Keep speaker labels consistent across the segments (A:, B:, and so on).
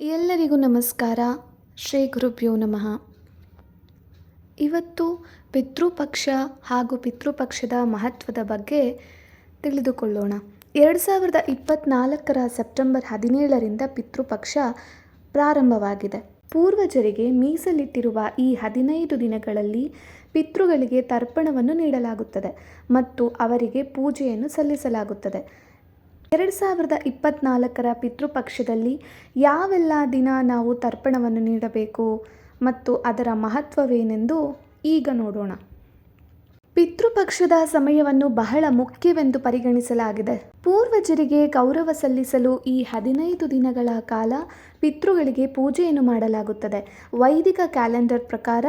A: ಎಲ್ಲರಿಗೂ ನಮಸ್ಕಾರ. ಶ್ರೀ ಗುರುಭ್ಯೋ ನಮಃ. ಇವತ್ತು ಪಿತೃಪಕ್ಷ ಹಾಗೂ ಪಿತೃಪಕ್ಷದ ಮಹತ್ವದ ಬಗ್ಗೆ ತಿಳಿದುಕೊಳ್ಳೋಣ. ಎರಡು ಸಾವಿರದ ಇಪ್ಪತ್ತ್ನಾಲ್ಕರ ಸೆಪ್ಟೆಂಬರ್ ಹದಿನೇಳರಿಂದ ಪಿತೃಪಕ್ಷ ಪ್ರಾರಂಭವಾಗಿದೆ. ಪೂರ್ವಜರಿಗೆ ಮೀಸಲಿಟ್ಟಿರುವ ಈ ಹದಿನೈದು ದಿನಗಳಲ್ಲಿ ಪಿತೃಗಳಿಗೆ ತರ್ಪಣವನ್ನು ನೀಡಲಾಗುತ್ತದೆ ಮತ್ತು ಅವರಿಗೆ ಪೂಜೆಯನ್ನು ಸಲ್ಲಿಸಲಾಗುತ್ತದೆ. ಎರಡು ಸಾವಿರದ ಇಪ್ಪತ್ತ್ನಾಲ್ಕರ ಪಿತೃಪಕ್ಷದಲ್ಲಿ ಯಾವೆಲ್ಲ ದಿನ ನಾವು ತರ್ಪಣವನ್ನು ನೀಡಬೇಕು ಮತ್ತು ಅದರ ಮಹತ್ವವೇನೆಂದು ಈಗ ನೋಡೋಣ. ಪಿತೃಪಕ್ಷದ ಸಮಯವನ್ನು ಬಹಳ ಮುಖ್ಯವೆಂದು ಪರಿಗಣಿಸಲಾಗಿದೆ. ಪೂರ್ವಜರಿಗೆ ಗೌರವ ಸಲ್ಲಿಸಲು ಈ ಹದಿನೈದು ದಿನಗಳ ಕಾಲ ಪಿತೃಗಳಿಗೆ ಪೂಜೆಯನ್ನು ಮಾಡಲಾಗುತ್ತದೆ. ವೈದಿಕ ಕ್ಯಾಲೆಂಡರ್ ಪ್ರಕಾರ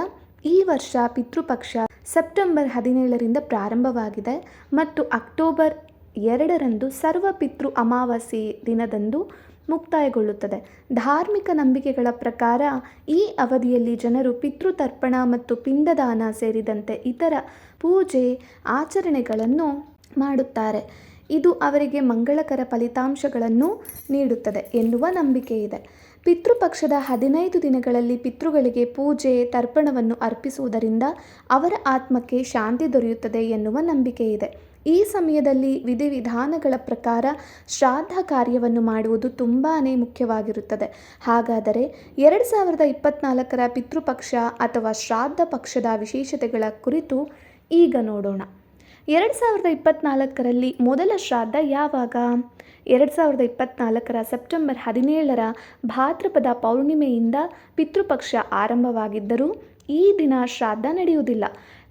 A: ಈ ವರ್ಷ ಪಿತೃಪಕ್ಷ ಸೆಪ್ಟೆಂಬರ್ ಹದಿನೇಳರಿಂದ ಪ್ರಾರಂಭವಾಗಿದೆ ಮತ್ತು ಅಕ್ಟೋಬರ್ ಎರಡರಂದು ಸರ್ವ ಪಿತೃ ಅಮಾವಾಸ್ಯೆ ದಿನದಂದು ಮುಕ್ತಾಯಗೊಳ್ಳುತ್ತದೆ. ಧಾರ್ಮಿಕ ನಂಬಿಕೆಗಳ ಪ್ರಕಾರ ಈ ಅವಧಿಯಲ್ಲಿ ಜನರು ಪಿತೃತರ್ಪಣ ಮತ್ತು ಪಿಂಡದಾನ ಸೇರಿದಂತೆ ಇತರ ಪೂಜೆ ಆಚರಣೆಗಳನ್ನು ಮಾಡುತ್ತಾರೆ. ಇದು ಅವರಿಗೆ ಮಂಗಳಕರ ಫಲಿತಾಂಶಗಳನ್ನು ನೀಡುತ್ತದೆ ಎನ್ನುವ ನಂಬಿಕೆ ಇದೆ. ಪಿತೃಪಕ್ಷದ ಹದಿನೈದು ದಿನಗಳಲ್ಲಿ ಪಿತೃಗಳಿಗೆ ಪೂಜೆ, ತರ್ಪಣವನ್ನು ಅರ್ಪಿಸುವುದರಿಂದ ಅವರ ಆತ್ಮಕ್ಕೆ ಶಾಂತಿ ದೊರೆಯುತ್ತದೆ ಎನ್ನುವ ನಂಬಿಕೆ ಇದೆ. ಈ ಸಮಯದಲ್ಲಿ ವಿಧಿವಿಧಾನಗಳ ಪ್ರಕಾರ ಶ್ರಾದ್ದ ಕಾರ್ಯವನ್ನು ಮಾಡುವುದು ತುಂಬಾ ಮುಖ್ಯವಾಗಿರುತ್ತದೆ. ಹಾಗಾದರೆ ಎರಡು ಸಾವಿರದ ಇಪ್ಪತ್ನಾಲ್ಕರ ಪಿತೃಪಕ್ಷ ಅಥವಾ ಶ್ರಾದ್ದ ಪಕ್ಷದ ವಿಶೇಷತೆಗಳ ಕುರಿತು ಈಗ ನೋಡೋಣ. ಎರಡು ಸಾವಿರದ ಇಪ್ಪತ್ನಾಲ್ಕರಲ್ಲಿ ಮೊದಲ ಶ್ರಾದ್ದ ಯಾವಾಗ? ಎರಡು ಸಾವಿರದ ಇಪ್ಪತ್ನಾಲ್ಕರ ಸೆಪ್ಟೆಂಬರ್ ಹದಿನೇಳರ ಭಾದ್ರಪದ ಪೌರ್ಣಿಮೆಯಿಂದ ಪಿತೃಪಕ್ಷ ಆರಂಭವಾಗಿದ್ದರೂ ಈ ದಿನ ಶ್ರಾದ್ದ ನಡೆಯುವುದಿಲ್ಲ.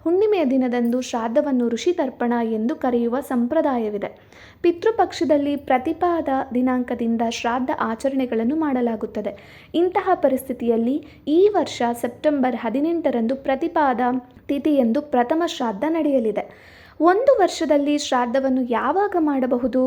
A: ಹುಣ್ಣಿಮೆಯ ದಿನದಂದು ಶ್ರಾದ್ದವನ್ನು ಋಷಿ ತರ್ಪಣ ಎಂದು ಕರೆಯುವ ಸಂಪ್ರದಾಯವಿದೆ. ಪಿತೃಪಕ್ಷದಲ್ಲಿ ಪ್ರತಿಪಾದ ದಿನಾಂಕದಿಂದ ಶ್ರಾದ್ದ ಆಚರಣೆಗಳನ್ನು ಮಾಡಲಾಗುತ್ತದೆ. ಇಂತಹ ಪರಿಸ್ಥಿತಿಯಲ್ಲಿ ಈ ವರ್ಷ ಸೆಪ್ಟೆಂಬರ್ ಹದಿನೆಂಟರಂದು ಪ್ರತಿಪಾದ ತಿಥಿಯಂದು ಪ್ರಥಮ ಶ್ರಾದ್ದ ನಡೆಯಲಿದೆ. ಒಂದು ವರ್ಷದಲ್ಲಿ ಶ್ರಾದ್ದವನ್ನು ಯಾವಾಗ ಮಾಡಬಹುದು?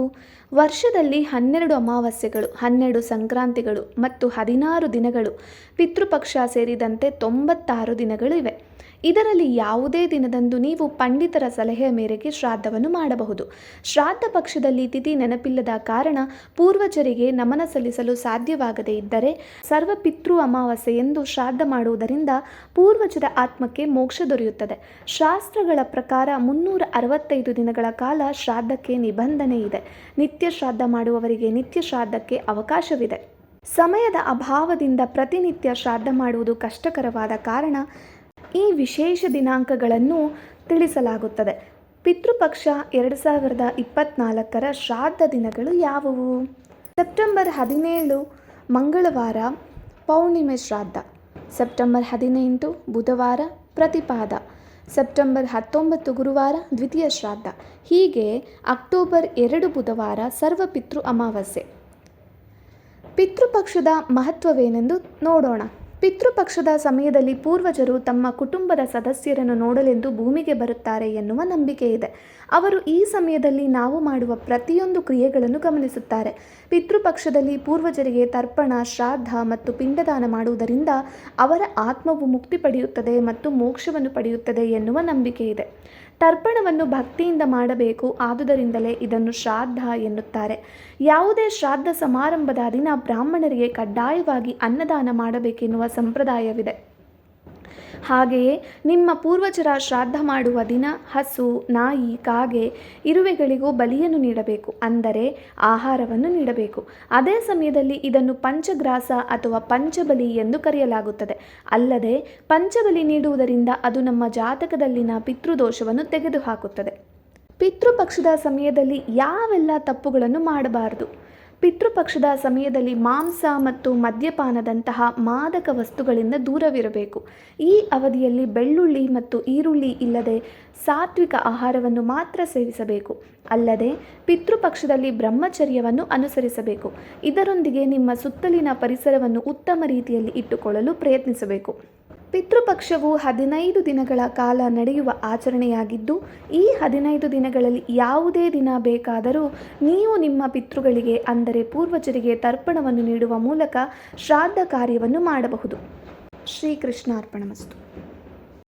A: ವರ್ಷದಲ್ಲಿ ಹನ್ನೆರಡು ಅಮಾವಾಸ್ಯೆಗಳು, ಹನ್ನೆರಡು ಸಂಕ್ರಾಂತಿಗಳು ಮತ್ತು ಹದಿನಾರು ದಿನಗಳು ಪಿತೃಪಕ್ಷ ಸೇರಿದಂತೆ ತೊಂಬತ್ತಾರು ದಿನಗಳು ಇವೆ ಇದರಲ್ಲಿ ಯಾವುದೇ ದಿನದಂದು ನೀವು ಪಂಡಿತರ ಸಲಹೆಯ ಮೇರೆಗೆ ಶ್ರಾದ್ದವನ್ನು ಮಾಡಬಹುದು. ಶ್ರಾದ್ದ ಪಕ್ಷದಲ್ಲಿ ತಿಥಿ ನೆನಪಿಲ್ಲದ ಕಾರಣ ಪೂರ್ವಜರಿಗೆ ನಮನ ಸಲ್ಲಿಸಲು ಸಾಧ್ಯವಾಗದೇ ಇದ್ದರೆ ಸರ್ವ ಪಿತೃ ಅಮಾವಾಸ್ಯೆ ಎಂದು ಶ್ರಾದ್ದ ಮಾಡುವುದರಿಂದ ಪೂರ್ವಜರ ಆತ್ಮಕ್ಕೆ ಮೋಕ್ಷ ದೊರೆಯುತ್ತದೆ. ಶಾಸ್ತ್ರಗಳ ಪ್ರಕಾರ ಮುನ್ನೂರ ಅರವತ್ತೈದು ದಿನಗಳ ಕಾಲ ಶ್ರಾದ್ದಕ್ಕೆ ನಿಬಂಧನೆ ಇದೆ. ನಿತ್ಯ ಶ್ರಾದ್ದ ಮಾಡುವವರಿಗೆ ನಿತ್ಯ ಶ್ರಾದ್ದಕ್ಕೆ ಅವಕಾಶವಿದೆ. ಸಮಯದ ಅಭಾವದಿಂದ ಪ್ರತಿನಿತ್ಯ ಶ್ರಾದ್ದ ಮಾಡುವುದು ಕಷ್ಟಕರವಾದ ಕಾರಣ ಈ ವಿಶೇಷ ದಿನಾಂಕಗಳನ್ನು ತಿಳಿಸಲಾಗುತ್ತದೆ. ಪಿತೃಪಕ್ಷ ಎರಡು ಸಾವಿರದ ಇಪ್ಪತ್ನಾಲ್ಕರ ಶ್ರಾದ್ದ ದಿನಗಳು ಯಾವುವು? ಸೆಪ್ಟೆಂಬರ್ ಹದಿನೇಳು, ಮಂಗಳವಾರ, ಪೌರ್ಣಿಮೆ ಶ್ರಾದ್ದ. ಸೆಪ್ಟೆಂಬರ್ ಹದಿನೆಂಟು, ಬುಧವಾರ, ಪ್ರತಿಪಾದ. ಸೆಪ್ಟೆಂಬರ್ ಹತ್ತೊಂಬತ್ತು ಗುರುವಾರ ದ್ವಿತೀಯ ಶ್ರಾದ್ದ. ಹೀಗೆ ಅಕ್ಟೋಬರ್ ಎರಡು ಬುಧವಾರ ಸರ್ವಪಿತೃ ಅಮಾವಾಸ್ಯೆ. ಪಿತೃಪಕ್ಷದ ಮಹತ್ವವೇನೆಂದು ನೋಡೋಣ. ಪಿತೃಪಕ್ಷದ ಸಮಯದಲ್ಲಿ ಪೂರ್ವಜರು ತಮ್ಮ ಕುಟುಂಬದ ಸದಸ್ಯರನ್ನು ನೋಡಲೆಂದು ಭೂಮಿಗೆ ಬರುತ್ತಾರೆ ಎನ್ನುವ ನಂಬಿಕೆ ಇದೆ. ಅವರು ಈ ಸಮಯದಲ್ಲಿ ನಾವು ಮಾಡುವ ಪ್ರತಿಯೊಂದು ಕ್ರಿಯೆಗಳನ್ನು ಗಮನಿಸುತ್ತಾರೆ. ಪಿತೃಪಕ್ಷದಲ್ಲಿ ಪೂರ್ವಜರಿಗೆ ತರ್ಪಣ, ಶ್ರಾದ್ದ ಮತ್ತು ಪಿಂಡದಾನ ಮಾಡುವುದರಿಂದ ಅವರ ಆತ್ಮವು ಮುಕ್ತಿ ಪಡೆಯುತ್ತದೆ ಮತ್ತು ಮೋಕ್ಷವನ್ನು ಪಡೆಯುತ್ತದೆ ಎನ್ನುವ ನಂಬಿಕೆ ಇದೆ. ತರ್ಪಣವನ್ನು ಭಕ್ತಿಯಿಂದ ಮಾಡಬೇಕು, ಆದುದರಿಂದಲೇ ಇದನ್ನು ಶ್ರಾದ್ದ ಎನ್ನುತ್ತಾರೆ. ಯಾವುದೇ ಶ್ರಾದ್ದ ಸಮಾರಂಭದ ದಿನ ಬ್ರಾಹ್ಮಣರಿಗೆ ಕಡ್ಡಾಯವಾಗಿ ಅನ್ನದಾನ ಮಾಡಬೇಕೆನ್ನುವ ಸಂಪ್ರದಾಯವಿದೆ. ಹಾಗೆಯೇ ನಿಮ್ಮ ಪೂರ್ವಜರ ಶ್ರಾದ್ದ ಮಾಡುವ ದಿನ, ಹಸು, ನಾಯಿ, ಕಾಗೆ ಇರುವೆಗಳಿಗೂ ಬಲಿಯನ್ನು ನೀಡಬೇಕು. ಅಂದರೆ ಆಹಾರವನ್ನು ನೀಡಬೇಕು. ಅದೇ ಸಮಯದಲ್ಲಿ ಇದನ್ನು ಪಂಚಗ್ರಾಸ ಅಥವಾ ಪಂಚಬಲಿ ಎಂದು ಕರೆಯಲಾಗುತ್ತದೆ. ಅಲ್ಲದೆ ಪಂಚಬಲಿ ನೀಡುವುದರಿಂದ ಅದು ನಮ್ಮ ಜಾತಕದಲ್ಲಿನ ಪಿತೃದೋಷವನ್ನು ತೆಗೆದುಹಾಕುತ್ತದೆ. ಪಿತೃಪಕ್ಷದ ಸಮಯದಲ್ಲಿ ಯಾವೆಲ್ಲ ತಪ್ಪುಗಳನ್ನು ಮಾಡಬಾರದು? ಪಿತೃಪಕ್ಷದ ಸಮಯದಲ್ಲಿ ಮಾಂಸ ಮತ್ತು ಮದ್ಯಪಾನದಂತಹ ಮಾದಕ ವಸ್ತುಗಳಿಂದ ದೂರವಿರಬೇಕು. ಈ ಅವಧಿಯಲ್ಲಿ ಬೆಳ್ಳುಳ್ಳಿ ಮತ್ತು ಈರುಳ್ಳಿ ಇಲ್ಲದೆ ಸಾತ್ವಿಕ ಆಹಾರವನ್ನು ಮಾತ್ರ ಸೇವಿಸಬೇಕು. ಅಲ್ಲದೆ ಪಿತೃಪಕ್ಷದಲ್ಲಿ ಬ್ರಹ್ಮಚರ್ಯವನ್ನು ಅನುಸರಿಸಬೇಕು. ಇದರೊಂದಿಗೆ ನಿಮ್ಮ ಸುತ್ತಲಿನ ಪರಿಸರವನ್ನು ಉತ್ತಮ ರೀತಿಯಲ್ಲಿ ಇಟ್ಟುಕೊಳ್ಳಲು ಪ್ರಯತ್ನಿಸಬೇಕು. ಪಿತೃಪಕ್ಷವು ಹದಿನೈದು ದಿನಗಳ ಕಾಲ ನಡೆಯುವ ಆಚರಣೆಯಾಗಿದ್ದು, ಈ ಹದಿನೈದು ದಿನಗಳಲ್ಲಿ ಯಾವುದೇ ದಿನ ಬೇಕಾದರೂ ನೀವು ನಿಮ್ಮ ಪಿತೃಗಳಿಗೆ, ಅಂದರೆ ಪೂರ್ವಜರಿಗೆ ತರ್ಪಣವನ್ನು ನೀಡುವ ಮೂಲಕ ಶ್ರಾದ್ದ ಕಾರ್ಯವನ್ನು ಮಾಡಬಹುದು. ಶ್ರೀಕೃಷ್ಣಾರ್ಪಣಮಸ್ತು.